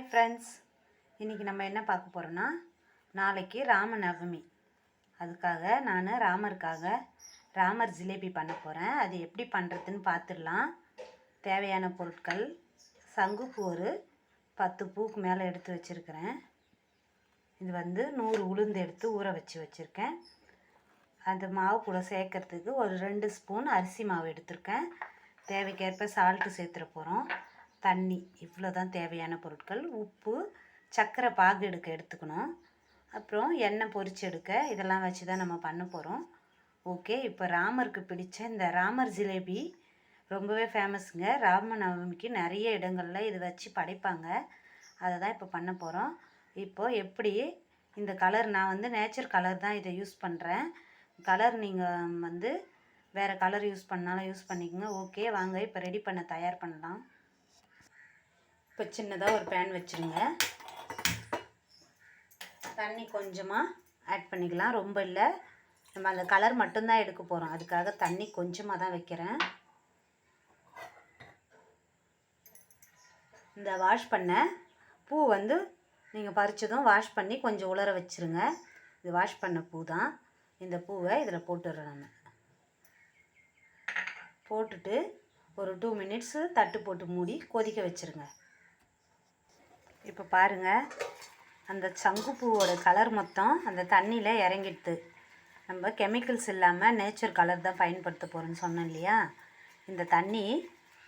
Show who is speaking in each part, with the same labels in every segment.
Speaker 1: Hi friends இன்றைக்கி நம்ம என்ன பார்க்க போகிறோன்னா நாளைக்கு ராம நவமி அதுக்காக நான் ராமருக்காக ராமர் ஜிலேபி பண்ண போகிறேன் அது எப்படி பண்ணுறதுன்னு பார்த்துடலாம் தேவையான பொருட்கள் சங்குப்பூ ஒரு பத்து பூக்கு மேலே எடுத்து வச்சுருக்கிறேன். இது வந்து நூறு உளுந்து எடுத்து ஊற வச்சு வச்சுருக்கேன். அந்த மாவு கூட சேர்க்கறதுக்கு ஒரு ரெண்டு ஸ்பூன் அரிசி மாவு எடுத்திருக்கேன். தேவைக்கேற்ப சால்ட்டு சேர்த்துட போகிறோம் தண்ணி இவ்வளோ தான் தேவையான பொருட்கள். உப்பு சர்க்கரை பாகு எடுக்க எடுத்துக்கணும். அப்புறம் எண்ணெய் பொரிச்சு எடுக்க இதெல்லாம் வச்சு தான் நம்ம பண்ண போகிறோம் ஓகே இப்போ ராமருக்கு பிடிச்ச இந்த ராமர் ஜிலேபி ரொம்பவே ஃபேமஸுங்க ராம நவமிக்கு நிறைய இடங்களில் இது வச்சு படைப்பாங்க. அதை தான் இப்போ பண்ண போகிறோம் இப்போது எப்படி இந்த கலர் நான் வந்து நேச்சர் கலர் தான் இதை யூஸ் பண்ணுறேன் கலர் நீங்கள் வந்து வேறு கலர் யூஸ் பண்ணாலும் யூஸ் பண்ணிக்கோங்க. ஓகே வாங்க இப்போ ரெடி பண்ண தயார் பண்ணலாம். இப்போ சின்னதாக ஒரு பேன் வச்சுருங்க. தண்ணி கொஞ்சமாக ஆட் பண்ணிக்கலாம். ரொம்ப இல்லை. நம்ம அந்த கலர் மட்டும்தான் எடுக்க போகிறோம். அதுக்காக தண்ணி கொஞ்சமாக தான் வைக்கிறேன். இந்த வாஷ் பண்ண பூ வந்து நீங்கள் பறிச்சதும் வாஷ் பண்ணி கொஞ்சம் உலர வச்சுருங்க. இது வாஷ் பண்ண பூ தான். இந்த பூவை இதில் போட்டுடுறேன் நம்ம போட்டுட்டு ஒரு டூ மினிட்ஸு தட்டு போட்டு மூடி கொதிக்க வச்சுருங்க. இப்போ பாருங்கள் அந்த சங்குப்பூவோட கலர் மொத்தம் அந்த தண்ணியில் இறங்கிடுது. நம்ம கெமிக்கல்ஸ் இல்லாமல் நேச்சர் கலர் தான் பயன்படுத்த போகிறோன்னு சொன்னோம் இல்லையா? இந்த தண்ணி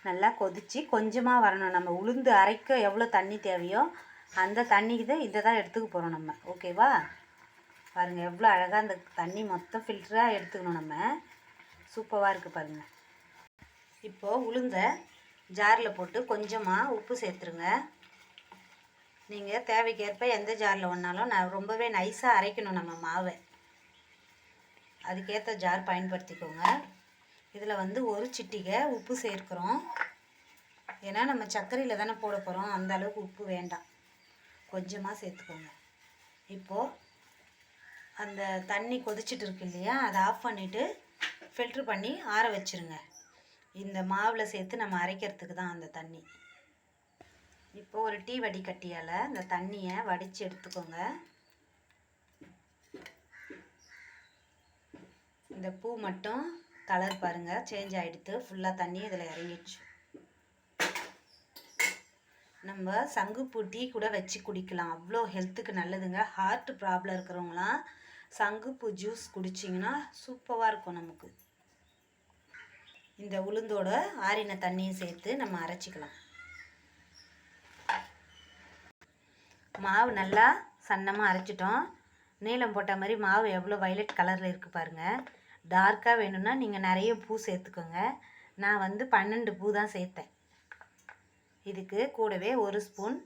Speaker 1: நல்லா கொதித்து கொஞ்சமாக வரணும். நம்ம உளுந்து அரைக்க எவ்வளோ தண்ணி தேவையோ அந்த தண்ணிக்கு தான் இதை தான் எடுத்துக்க போகிறோம் நம்ம. ஓகேவா பாருங்கள் எவ்வளோ அழகாக அந்த தண்ணி மொத்தம் ஃபில்டராக எடுத்துக்கணும் நம்ம. சூப்பராக இருக்குது பாருங்கள் இப்போது உளுந்த ஜாரில் போட்டு கொஞ்சமாக உப்பு சேர்த்துருங்க. நீங்கள் தேவைக்கேற்ப எந்த ஜாரில் ஒன்றாலும் நான் ரொம்பவே நைஸாக அரைக்கணும் நம்ம மாவை. அதுக்கேற்ற ஜார் பயன்படுத்திக்கோங்க. இதில் வந்து ஒரு சிட்டிகை உப்பு சேர்க்குறோம். ஏன்னா நம்ம சர்க்கரையில் தானே போட போகிறோம் அந்த அளவுக்கு உப்பு வேண்டாம். கொஞ்சமாக சேர்த்துக்கோங்க. இப்போது அந்த தண்ணி கொதிச்சிட்டு இருக்கு இல்லையா அதை ஆஃப் பண்ணிவிட்டு ஃபில்ட்ரு பண்ணி ஆற வச்சுருங்க. இந்த மாவில் சேர்த்து நம்ம அரைக்கிறதுக்கு தான் அந்த தண்ணி. இப்போ ஒரு டீ வடிகட்டியால் இந்த தண்ணியை வடித்து எடுத்துக்கோங்க. இந்த பூ மட்டும் கலர் பாருங்கள் சேஞ்ச் ஆகிடுத்து ஃபுல்லாக தண்ணி இதில் இறங்கிடுச்சு. நம்ம சங்குப்பூ டீ கூட வச்சு குடிக்கலாம். அவ்வளோ ஹெல்த்துக்கு நல்லதுங்க. ஹார்ட் ப்ராப்ளம் இருக்கிறவங்களாம் சங்குப்பூ ஜூஸ் குடிச்சிங்கன்னா சூப்பராக இருக்கும் நமக்கு. இந்த உளுந்தோட ஆறின தண்ணியும் சேர்த்து நம்ம அரைச்சிக்கலாம். மாவு நல்லா சன்னமாக அரைச்சிட்டோம். நீளம் போட்ட மாதிரி மாவு எவ்வளோ வைலட் கலரில் இருக்குது பாருங்கள் டார்க்காக வேணும்னா நீங்கள் நிறைய பூ சேர்த்துக்கோங்க. நான் வந்து பன்னெண்டு பூ தான் சேர்த்தேன். இதுக்கு கூடவே ஒரு ஸ்பூன்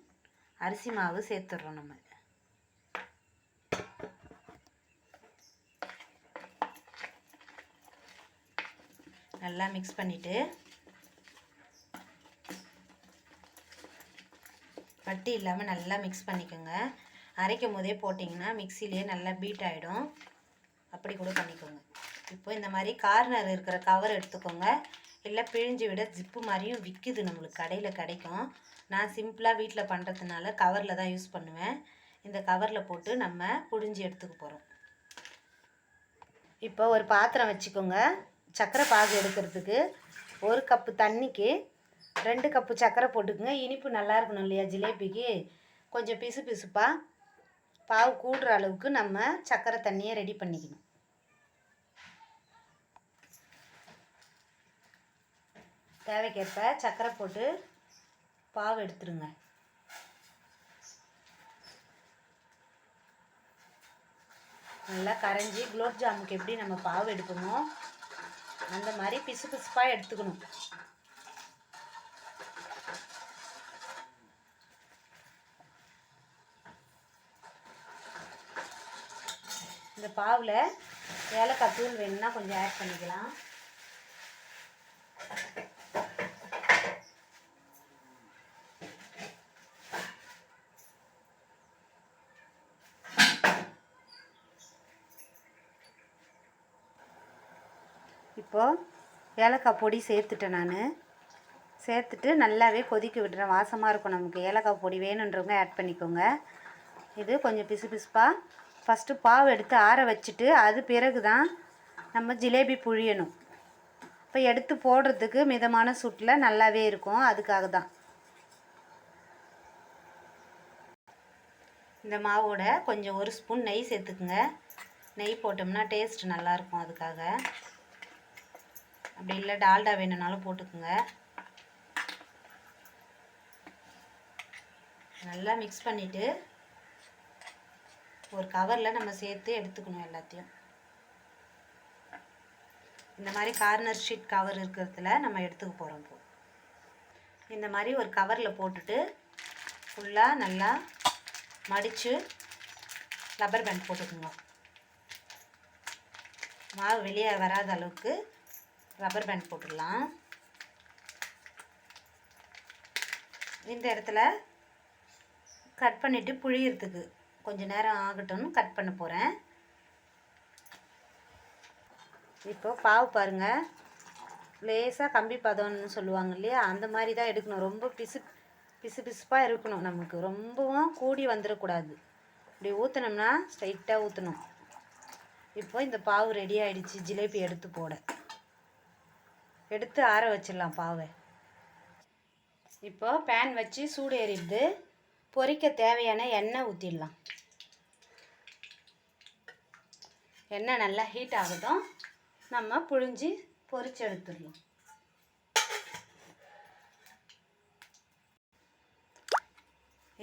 Speaker 1: அரிசி மாவு சேர்த்துட்றோம் நம்ம. நல்லா மிக்ஸ் பண்ணிவிட்டு வட்டி இல்லாமல் நல்லா மிக்ஸ் பண்ணிக்கோங்க. அரைக்கும் போதே போட்டிங்கன்னா மிக்சிலேயே நல்லா பீட் ஆகிடும் அப்படி கூட பண்ணிக்கோங்க. இப்போ இந்த மாதிரி கார்னர் இருக்கிற கவர் எடுத்துக்கோங்க. இல்லை பிழிஞ்சு விட ஜிப்பு மாதிரியும் விற்கிது நம்மளுக்கு. கடையில் கிடைக்கும். நான் சிம்பிளாக வீட்டில் பண்ணுறதுனால கவரில் தான் யூஸ் பண்ணுவேன். இந்த கவரில் போட்டு நம்ம புழிஞ்சு எடுத்துக்க போகிறோம் இப்போ ஒரு பாத்திரம் வச்சுக்கோங்க. சக்கரை பாகு எடுக்கிறதுக்கு ஒரு கப்பு தண்ணிக்கு ரெண்டு கப்பு சர்க்கரை போட்டுக்குங்க. இனிப்பு நல்லா இருக்கணும் இல்லையா ஜிலேபிக்கு? கொஞ்சம் பிசு பிசுப்பாக பாவு கூடுற அளவுக்கு நம்ம சர்க்கரை தண்ணியை ரெடி பண்ணிக்கணும். தேவைக்கேற்ப சர்க்கரை போட்டு பாவு எடுத்துருங்க. நல்லா கரைஞ்சி குலோப் ஜாமுக்கு எப்படி நம்ம பாவு எடுப்போமோ அந்த மாதிரி பிசு பிசுப்பாக எடுத்துக்கணும். பாவில் ஏலக்காய் தூள் வேணும்னா கொஞ்சம் ஆட் பண்ணிக்கலாம். இப்போது ஏலக்காய் பொடி சேர்த்துட்டேன் நான். சேர்த்துட்டு நல்லாவே கொதிக்க விடுறேன் வாசமாக இருக்கும் நமக்கு. ஏலக்காய் பொடி வேணுன்றவங்க ஆட் பண்ணிக்கோங்க. இது கொஞ்சம் பிசு பிசுப்பாக ஃபஸ்ட்டு பாவு எடுத்து ஆற வச்சுட்டு அது பிறகு தான் நம்ம ஜிலேபி புழியணும். இப்போ எடுத்து போடுறதுக்கு மிதமான சூட்டில் நல்லாவே இருக்கும். அதுக்காக தான் இந்த மாவோட கொஞ்சம் ஒரு ஸ்பூன் நெய் சேர்த்துக்குங்க. நெய் போட்டோம்னா டேஸ்ட் நல்லாயிருக்கும் அதுக்காக. அப்படி இல்லை டால்டா வேணும்னாலும் போட்டுக்குங்க. நல்லா மிக்ஸ் பண்ணிவிட்டு ஒரு கவரில் நம்ம சேர்த்து எடுத்துக்கணும் எல்லாத்தையும். இந்த மாதிரி கார்னர் ஷீட் கவர் இருக்கிறதுல நம்ம எடுத்துக்க போகிறோம் இப்போ. இந்த மாதிரி ஒரு கவரில் போட்டுட்டு ஃபுல்லாக நல்லா மடித்து ரப்பர் பேண்ட் போட்டுக்கோங்க. மாவு வெளியே வராத அளவுக்கு ரப்பர் பேண்ட் போட்டுடலாம். இந்த இடத்துல கட் பண்ணிவிட்டு புழியறதுக்கு கொஞ்ச நேரம் ஆகட்டும்னு கட் பண்ண போகிறேன் இப்போது பாவு பாருங்கள் லேசாக கம்பி பதம்னு சொல்லுவாங்க இல்லையா? அந்த மாதிரி தான் எடுக்கணும். ரொம்ப பிசு பிசு பிசுப்பாக இருக்கணும் நமக்கு. ரொம்பவும் கூடி வந்துடக்கூடாது. இப்படி ஊற்றினோம்னா ஸ்ட்ரைட்டாக ஊற்றணும் இப்போ இந்த பாவு ரெடி ஆகிடுச்சு ஜிலேபி எடுத்து போட. எடுத்து ஆற வச்சிடலாம் பாவை. இப்போ பேன் வச்சு சூடு ஏறிடுது பொரிக்க தேவையான எண்ணெய் ஊற்றிடலாம் எண்ணெய் நல்லா ஹீட் ஆகட்டும். நம்ம புழிஞ்சு பொரிச்சு எடுத்துடலாம்.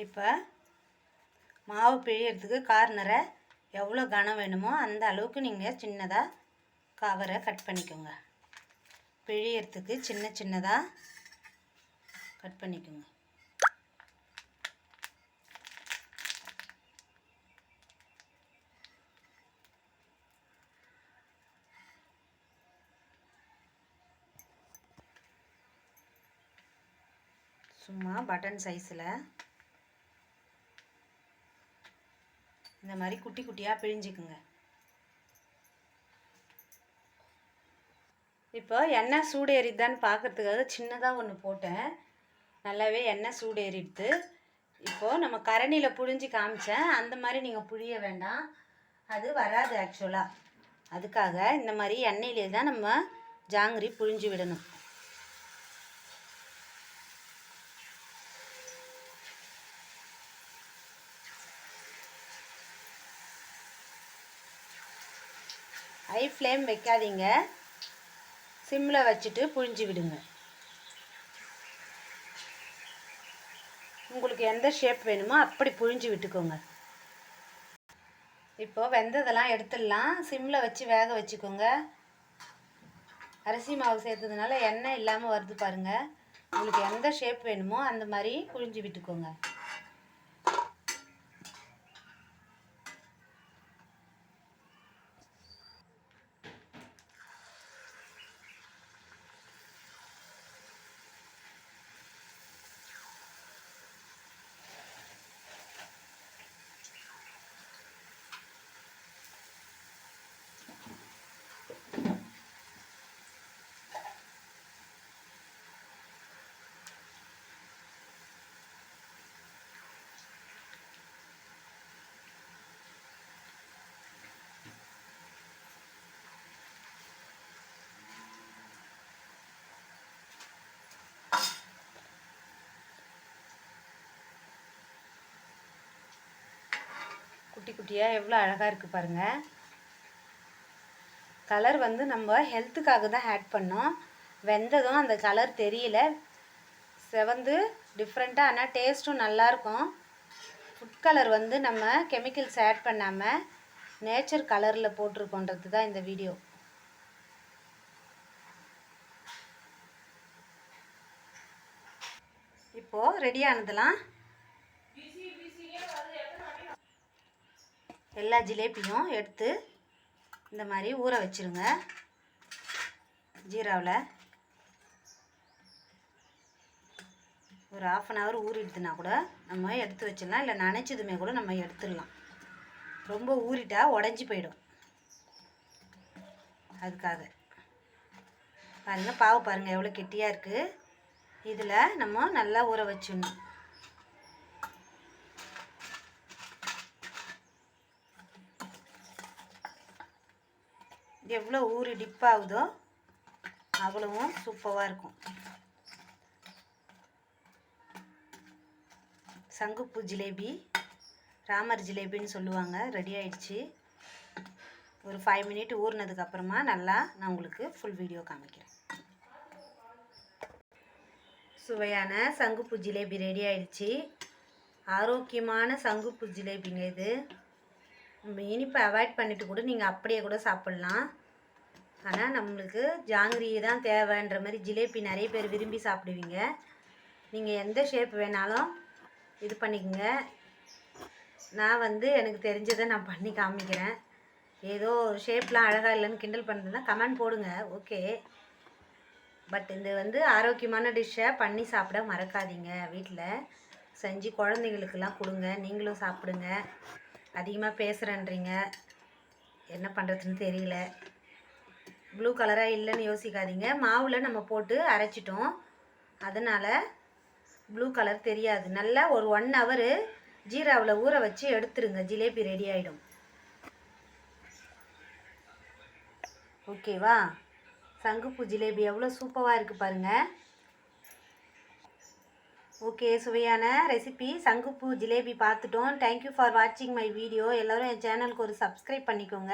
Speaker 1: இப்போ மாவு பிழியறதுக்கு கார்னரை எவ்வளோ கனம் வேணுமோ அந்த அளவுக்கு நீங்கள் சின்னதாக கவரை கட் பண்ணிக்கோங்க. பிழியறதுக்கு சின்ன சின்னதாக கட் பண்ணிக்கோங்க. பட்டன் சைஸில் இந்த மாதிரி குட்டி குட்டியாக பிழிஞ்சிக்குங்க இப்போ எண்ணெய் சூடு ஏறிதான்னு பார்க்கறதுக்காக சின்னதாக ஒன்று போட்டேன். நல்லாவே எண்ணெய் சூடு ஏறிடுது இப்போது நம்ம கரணியில் புழிஞ்சு காமிச்சேன். அந்த மாதிரி நீங்கள் புழிய வேண்டாம். அது வராது ஆக்சுவலாக அதுக்காக இந்த மாதிரி எண்ணெயிலே தான் நம்ம ஜாங்கிரி புழிஞ்சு விடணும். ஹை ஃப்ளேம் வைக்காதீங்க. சிம்மில் வச்சுட்டு புழிஞ்சு விடுங்க. உங்களுக்கு எந்த ஷேப் வேணுமோ அப்படி புழிஞ்சு விட்டுக்கோங்க. இப்போ வெந்ததெல்லாம் எடுத்துடலாம். சிம்மில் வச்சு வேக வச்சுக்கோங்க. அரிசி மாவு சேர்த்ததுனால எண்ணெய் இல்லாமல் வருது பாருங்கள் உங்களுக்கு எந்த ஷேப் வேணுமோ அந்த மாதிரி புழிஞ்சு விட்டுக்கோங்க. குட்டி குட்டியாக எவ்வளோ அழகாக இருக்குது பாருங்கள் கலர் வந்து நம்ம ஹெல்த்துக்காக தான் ஆட் பண்ணோம். வெந்ததும் அந்த கலர் தெரியல. செவந்து டிஃப்ரெண்ட்டாக ஆனால் டேஸ்ட்டும் நல்லாயிருக்கும் ஃபுட் கலர் வந்து நம்ம கெமிக்கல்ஸ் ஆட் பண்ணாமல் நேச்சர் கலரில் போட்டிருக்கோன்றது தான் இந்த வீடியோ இப்போது ரெடி ஆனதெல்லாம் எல்லா ஜிலேபியும் எடுத்து இந்த மாதிரி ஊற வச்சிருங்க. ஜீராவில். ஒரு ஆஃப் அன் ஹவர் ஊறிடுதுன்னா கூட நம்ம எடுத்து வச்சிடலாம். இல்லை நினச்சதுமே கூட நம்ம எடுத்துடலாம். ரொம்ப ஊறிட்டா உடஞ்சி போயிடும். அதுக்காக. பாருங்கள் பாவு பாருங்கள் எவ்வளோ கெட்டியாக இருக்குது இதில் நம்ம நல்லா ஊற வச்சிடணும். எவ்வளோ ஊறி டிப் ஆகுதோ அவ்வளவும் சூப்பராக இருக்கும். சங்குப்பூ ஜிலேபி ராமர் ஜிலேபின்னு சொல்லுவாங்க ரெடி ஆயிடுச்சு. ஒரு ஃபைவ் மினிட் ஊறினதுக்கு அப்புறமா நல்லா நான் உங்களுக்கு ஃபுல் வீடியோ காமிக்கிறேன். சுவையான சங்குப்பூ ஜிலேபி ரெடி ஆயிடுச்சு. ஆரோக்கியமான சங்குப்பூ ஜிலேபிங்க இது. இனிப்பை அவாய்ட் பண்ணிட்டு கூட நீங்கள் அப்படியே கூட சாப்பிட்லாம். ஆனால் நம்மளுக்கு ஜாங்கிரி தான் தேவைன்ற மாதிரி ஜிலேபி நிறைய பேர் விரும்பி சாப்பிடுவீங்க. நீங்கள் எந்த ஷேப் வேணாலும் இது பண்ணிக்கோங்க. நான் வந்து எனக்கு தெரிஞ்சதை நான் பண்ணி காமிக்கிறேன். ஏதோ ஷேப்லாம் அழகாக இல்லைன்னு கிண்டல் பண்ணுறதுனா கமெண்ட் போடுங்க. ஓகே. பட் இது வந்து ஆரோக்கியமான டிஷ்ஷை பண்ணி சாப்பிட மறக்காதீங்க வீட்டில் செஞ்சு குழந்தைங்களுக்கெல்லாம் கொடுங்க. நீங்களும் சாப்பிடுங்க. அதிகமாக பேசுகிறேன்றீங்க என்ன பண்ணுறதுன்னு தெரியல. ப்ளூ கலராக இல்லைன்னு யோசிக்காதீங்க. மாவில் நம்ம போட்டு அரைச்சிட்டோம். அதனால் ப்ளூ கலர் தெரியாது. நல்லா ஒரு ஒன் ஹவரு ஜீராவில் ஊற வச்சு எடுத்துருங்க. ஜிலேபி ரெடி ஆகிடும் ஓகேவா சங்குப்பூ ஜிலேபி எவ்வளோ சூப்பராக இருக்குது பாருங்கள் ஓகே சுவையான ரெசிபி சங்குப்பூ ஜிலேபி பார்த்துட்டோம். தேங்க்யூ ஃபார் வாட்சிங் மை வீடியோ எல்லோரும் என் சேனலுக்கு ஒரு சப்ஸ்கிரைப் பண்ணிக்கோங்க.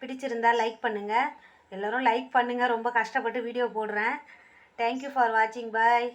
Speaker 1: பிடிச்சிருந்தா லைக் பண்ணுங்கள் எல்லோரும் லைக் பண்ணுங்கள் ரொம்ப கஷ்டப்பட்டு வீடியோ போடுறேன். தேங்க்யூ ஃபார் வாட்சிங் பாய்